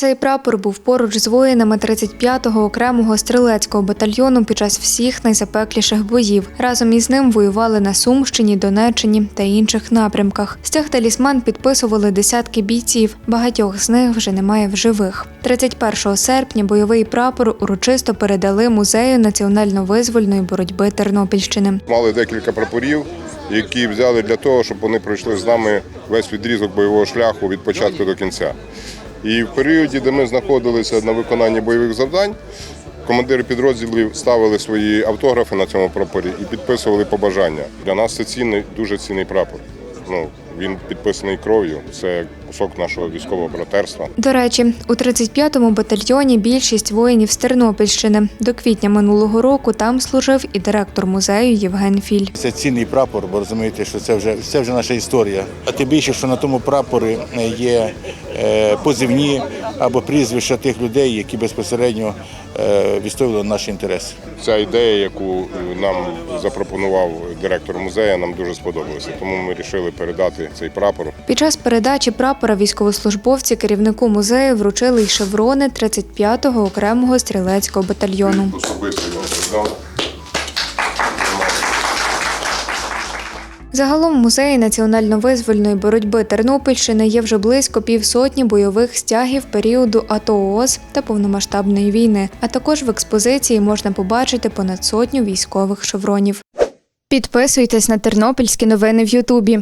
Цей прапор був поруч з воїнами 35-го окремого стрілецького батальйону під час всіх найзапекліших боїв. Разом із ним воювали на Сумщині, Донеччині та інших напрямках. Стяг талісман підписували десятки бійців. Багатьох з них вже немає в живих. 31 серпня бойовий прапор урочисто передали музею національно-визвольної боротьби Тернопільщини. Мали декілька прапорів, які взяли для того, щоб вони пройшли з нами весь відрізок бойового шляху від початку до кінця. І в періоді, де ми знаходилися на виконанні бойових завдань, командири підрозділів ставили свої автографи на цьому прапорі і підписували побажання. Для нас це цінний, дуже цінний прапор. Ну, він підписаний кров'ю. Це кусок нашого військового братерства. До речі, у 35-му батальйоні більшість воїнів з Тернопільщини. До квітня минулого року там служив і директор музею Євген Філь. Це цінний прапор, бо розумієте, що це вже це вже наша історія. А тим більше, що на тому прапорі є е, позивні або прізвища тих людей, які безпосередньо е, відстоювали наші інтереси. Ця ідея, яку нам запропонував директор музею, нам дуже сподобалася. Тому ми вирішили передати цей прапор Під час передачі прапора військовослужбовці керівнику музею вручили й шеврони 35-го окремого стрілецького батальйону. особисто його передав. Загалом в музеї національно-визвольної боротьби Тернопільщини є вже близько півсотні бойових стягів періоду АТО ООС та повномасштабної війни. А також в експозиції можна побачити понад сотню військових шевронів. Підписуйтесь на тернопільські новини в Ютубі.